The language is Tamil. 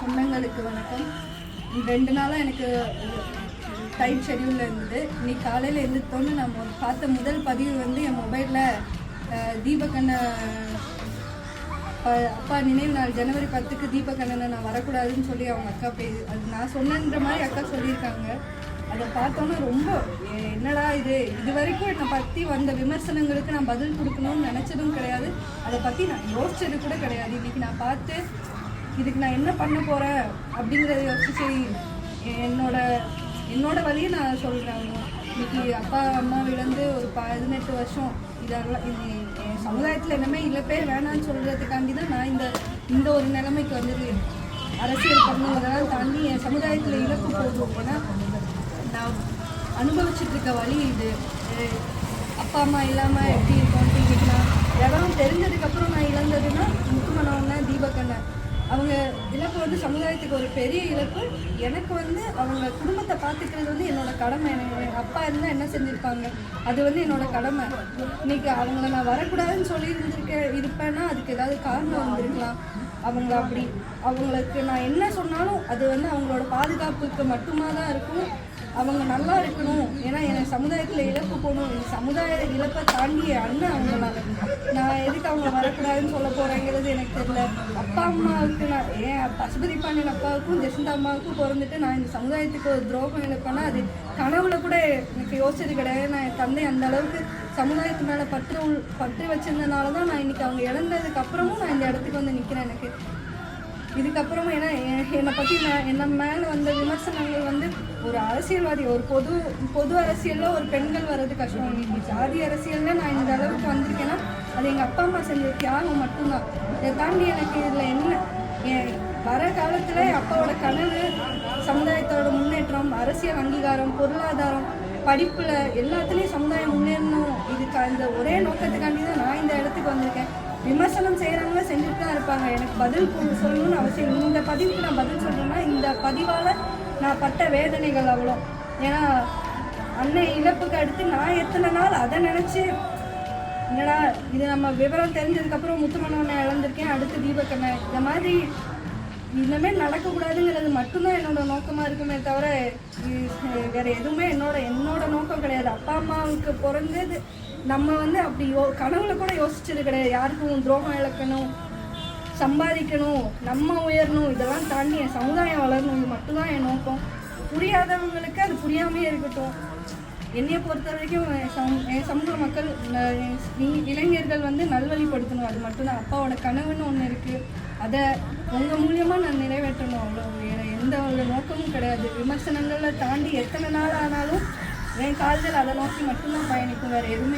சொந்தங்களுக்கு வணக்கம். ரெண்டு நாளாக எனக்கு டைம் ஷெடியூலில் இருந்தது. இன்னைக்கு காலையில் எழுந்திரித்தோன்னு நம்ம பார்த்த முதல் பதிவு வந்து என் மொபைலில் தீபகண்ண அப்பா நினைவு நாள் ஜனவரி பத்துக்கு தீபகண்ணனை நான் வரக்கூடாதுன்னு சொல்லி அவங்க அக்கா பே அது நான் சொன்னன்ற மாதிரி அக்கா சொல்லியிருக்காங்க. அதை பார்த்தோன்னா ரொம்ப என்னடா இது? இது வரைக்கும் என்னை பற்றி வந்த விமர்சனங்களுக்கு நான் பதில் கொடுக்கணும்னு நினச்சதும் கிடையாது. அதை பற்றி நான் யோசிச்சது கூட கிடையாது. இன்றைக்கி நான் பார்த்து இதுக்கு நான் என்ன பண்ண போகிறேன் அப்படிங்கிறத யோசிச்சு சரி என்னோட என்னோட வழியை நான் சொல்கிறேன் இன்னைக்கு அப்பா அம்மா இழந்து ஒரு பதினெட்டு வருஷம் இதெல்லாம் இது என் சமுதாயத்தில் என்னமே இழப்பே வேணாம்னு சொல்கிறதுக்காண்டி தான் நான் இந்த இந்த ஒரு நிலைமைக்கு வந்திருக்கேன் அரசியல் பண்ணுவதெல்லாம் தாண்டி என் சமுதாயத்தில் இழப்பு போகும் ஏன்னா நான் அனுபவிச்சுட்டு இருக்க வழி இது. அப்பா அம்மா இல்லாமல் எப்படி இருக்கோன்ட்டு இன்னைக்கு நான் தெரிஞ்சதுக்கப்புறம் நான் இழந்ததுன்னா முத்துமனவண்ணன் தீபக்கண்ணன் அவங்க இழப்பு வந்து சமுதாயத்துக்கு ஒரு பெரிய இழப்பு. எனக்கு வந்து அவங்க குடும்பத்தை பார்த்துக்கிறது வந்து என்னோட கடமை. எனக்கு அப்பா இருந்தால் என்ன செஞ்சுருப்பாங்க? அது வந்து என்னோட கடமை. இன்னைக்கு அவங்கள நான் வரக்கூடாதுன்னு சொல்லி இருந்திருக்க இருப்பேன்னா அதுக்கு ஏதாவது காரணம் வந்திருக்கலாம். அவங்கள அப்படி அவங்களுக்கு நான் என்ன சொன்னாலும் அது வந்து அவங்களோட பாதுகாப்புக்கு மட்டுமா தான் இருக்கும். அவங்க நல்லா இருக்கணும். ஏன்னா எனக்கு சமுதாயத்தில் இழப்பு போகணும் என் சமுதாய இழப்பை தாண்டிய அண்ணன் அவங்களால நான் எதுக்கு அவங்க வரக்கூடாதுன்னு சொல்ல போகிறேங்கிறது எனக்கு தெரியல. அப்பா அம்மாவுக்கு நான் ஏன் பசுபதி பாண்டியன் அப்பாவுக்கும் ஜெசந்தா அம்மாவுக்கும் பிறந்துட்டு நான் இந்த சமுதாயத்துக்கு ஒரு துரோகம் இழப்பேன்னா அது கனவுல கூட எனக்கு யோசிச்சது கிடையாது. நான் என் தந்தை அந்த அளவுக்கு சமுதாயத்து மேலே பற்று உள்- பற்று வச்சிருந்தனால தான் நான் இன்னைக்கு அவங்க இழந்ததுக்கு அப்புறமும் நான் இந்த இடத்துக்கு வந்து நிற்கிறேன் எனக்கு. இதுக்கப்புறமா ஏன்னா என்னை பற்றி நான் என்ன மேலே வந்த விமர்சனங்கள் வந்து ஒரு அரசியல்வாதி ஒரு பொது பொது அரசியலில் ஒரு பெண்கள் வர்றது கஷ்டம். இன்னைக்கு ஜாதி அரசியலில் நான் இந்த அளவுக்கு வந்திருக்கேன்னா அது எங்கள் அப்பா அம்மா செஞ்ச தியாகம் மட்டும்தான். இதை தாண்டி எனக்கு இதில் என்ன என் வர காலத்தில் அப்பாவோட கனவு சமுதாயத்தோட முன்னேற்றம் அரசியல் அங்கீகாரம் பொருளாதாரம் படிப்பில் எல்லாத்துலேயும் சமுதாயம் முன்னேறணும். இதுக்கு அந்த ஒரே நோக்கத்துக்காண்டி தான் விமர்சனம் செய்கிறவங்க செஞ்சுட்டு தான் இருப்பாங்க. எனக்கு பதில் சொல்லணும்னு அவசியம் இந்த பதிவுக்கு நான் பதில் சொல்கிறேன்னா இந்த பதிவால் நான் பட்ட வேதனைகள் அவ்வளோ. ஏன்னா அண்ணன் இழப்புக்கு அடுத்து நான் எத்தனை நாள் அதை நினச்சி என்னடா இது நம்ம விவரம் தெரிஞ்சதுக்கப்புறம் முத்துமணவனை இழந்திருக்கேன் அடுத்து தீபக்கண்ணை இந்த மாதிரி இனிமேல் நடக்கக்கூடாதுங்கிறது மட்டும்தான் என்னோட நோக்கமாக இருக்குமே தவிர வேறு எதுவுமே என்னோட என்னோட நோக்கம் கிடையாது. அப்பா அம்மாவுக்கு பிறந்தது நம்ம வந்து அப்படி யோ கனவுல கூட யோசிச்சது கிடையாது. யாருக்கும் துரோகம் இழக்கணும் சம்பாதிக்கணும் நம்ம உயரணும் இதெல்லாம் தாண்டி என் சமுதாயம் வளரணும் இது மட்டும்தான் என் நோக்கம். புரியாதவங்களுக்கு அது புரியாமே இருக்கட்டும். என்னையை பொறுத்த வரைக்கும் என் என் சமூக மக்கள் இளைஞர்கள் வந்து நல்வழிப்படுத்தணும். அது மட்டும்தான். அப்பாவோட கனவுன்னு ஒன்று இருக்குது அதை உங்கள் மூலியமாக நான் நிறைவேற்றணும் அவ்வளோ வேறு எந்த ஒரு நோக்கமும் கிடையாது. விமர்சனங்களை தாண்டி எத்தனை நாள் ஆனாலும் என் கால்கள் அதை நோக்கி மட்டும்தான் பயணிக்கும். வேறு எதுவுமே